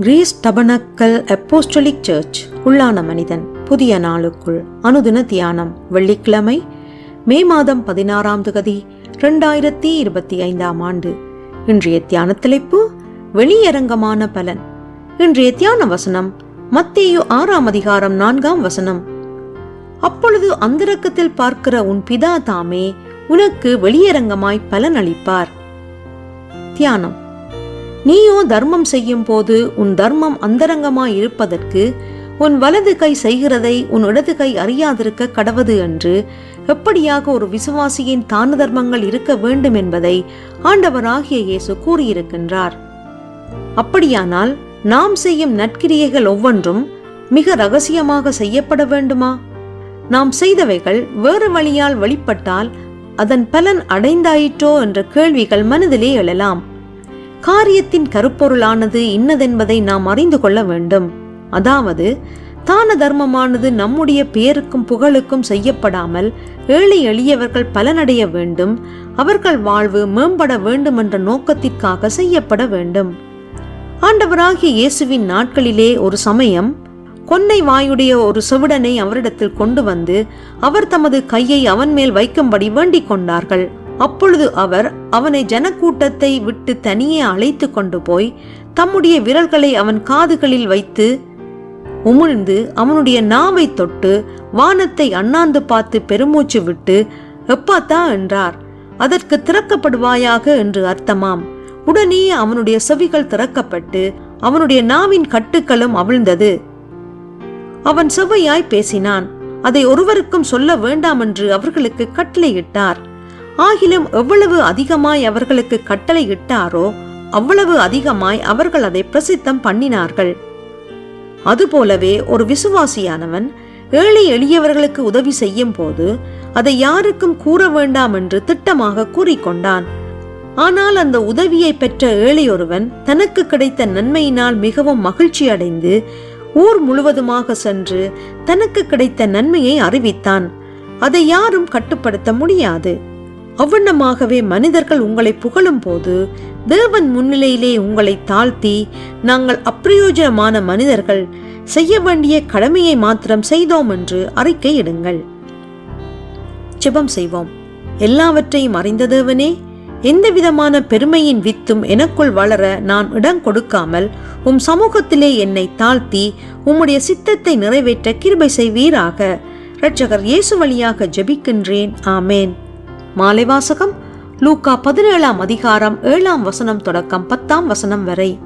Greece tabernacle apostolic search உள்ளான மனிதன் புதிய நாளுக்குள் அனுதின தியானம் வெள்ளிக்கிழமை மே மாதம் பதினாறாம் தகுதி இரண்டாயிரத்தி இருபத்தி ஐந்தாம் ஆண்டு. இன்றைய தியான தலைப்பு வெளியரங்கமான பலன். இன்றைய தியான வசனம் மத்தேயு ஆறாம் அதிகாரம் நான்காம் வசனம். அப்பொழுது அந்தரக்கத்தில் பார்க்கிற உன் பிதா தாமே உனக்கு வெளியரங்கமாய் பலன் அளிப்பார் தியானம் நீயோ தர்மம் செய்யும் போது உன் தர்மம் அந்தரங்கமாய் இருப்பதற்கு உன் வலது கை செய்கிறதை உன் இடது கை அறியாதிருக்க கடவது என்று எப்படியாக ஒரு விசுவாசியின் தான தர்மங்கள் இருக்க வேண்டும் என்பதை ஆண்டவராகிய இயேசு கூறியிருக்கின்றார். அப்படியானால் நாம் செய்யும் நற்கிரியைகள் ஒவ்வொன்றும் மிக ரகசியமாக செய்யப்பட வேண்டுமா? நாம் செய்தவைகள் வேறு வழியால் வெளிப்பட்டால் அதன் பலன் அடைந்தாயிற்றோ என்ற கேள்விகள் மனதிலே எழலாம். காரியத்தின் கருப்பொருளானது இன்னதென்பதை நாம் அறிந்து கொள்ள வேண்டும். அதாவது தான தர்மமானது நம்முடைய பேருக்கும் புகழுக்கும் செய்யப்படாமல் ஏழை எளியவர்கள் பலனடைய வேண்டும். அவர்கள் வாழ்வு மேம்பட வேண்டும் என்ற நோக்கத்திற்காக செய்யப்பட வேண்டும். ஆண்டவராகிய இயேசுவின் நாட்களிலே ஒரு சமயம் கொன்னை வாயுடைய ஒரு செவிடனை அவரிடத்தில் கொண்டு வந்து அவர் தமது கையை அவன் மேல் வைக்கும்படி வேண்டிக் கொண்டார்கள். அப்பொழுது அவர் அவனை ஜனக்கூட்டத்தை விட்டு தனியே அழைத்து கொண்டு போய் தம்முடைய விரல்களை அவன் காதுகளில் வைத்து உமிழ்ந்து அவனுடைய நாவை தொட்டு வானத்தை அண்ணாந்து பார்த்து பெருமூச்சு விட்டு எப்பாத்தா? என்றார். அதற்கு திறக்கப்படுவாயாக? என்று அர்த்தமாம். உடனே அவனுடைய செவிகள் திறக்கப்பட்டு அவனுடைய நாவின் கட்டுக்களும் அவிழ்ந்தது. அவன் செவ்வையாய் பேசினான். அதை ஒருவருக்கும் சொல்ல வேண்டாம் என்று அவர்களுக்கு கட்டளையிட்டார். ஆகிலும் எவ்வளவு அதிகமாய் அவர்களுக்கு கட்டளை இட்டாரோ அவ்வளவு அதிகமாய் அவர்கள் அதை பிரசித்தம் பண்ணினார்கள். அதுபோலவே ஒரு விசுவாசியானவன் ஏழை எளியவர்களுக்கு உதவி செய்யும் போது அதை யாருக்கும் கூற வேண்டாம் என்று திட்டமாக கூறிக்கொண்டான். ஆனால் அந்த உதவியை பெற்ற ஏழையொருவன் தனக்கு கிடைத்த நன்மையினால் மிகவும் மகிழ்ச்சி அடைந்து ஊர் முழுவதுமாக சென்று தனக்கு கிடைத்த நன்மையை அறிவித்தான். அதை யாரும் கட்டுப்படுத்த முடியாது. அவ்வண்ணமாகவே மனிதர்கள் உங்களை புகழும் போது தேவன் முன்னிலையிலே உங்களை தாழ்த்தி நாங்கள் அப்பிரயோஜனமான மனிதர்கள் செய்ய வேண்டிய கடமையை மாத்திரம் செய்தோம் என்று அறிக்கையிடுங்கள் ஜெபம் செய்வோம். எல்லாவற்றையும் அறிந்த தேவனே எந்த விதமான பெருமையின் வித்தும் எனக்குள் வளர நான் இடம் கொடுக்காமல் உம் சமூகத்திலே என்னை தாழ்த்தி உம்முடைய சித்தத்தை நிறைவேற்ற கிருபை செய்வீராக. இரட்சகர் இயேசு வழியாக ஜெபிக்கின்றேன். ஆமேன். மாலை வாசகம் லூக்கா பதினேழாம் அதிகாரம் ஏழாம் வசனம் தொடக்கம் பத்தாம் வசனம் வரை.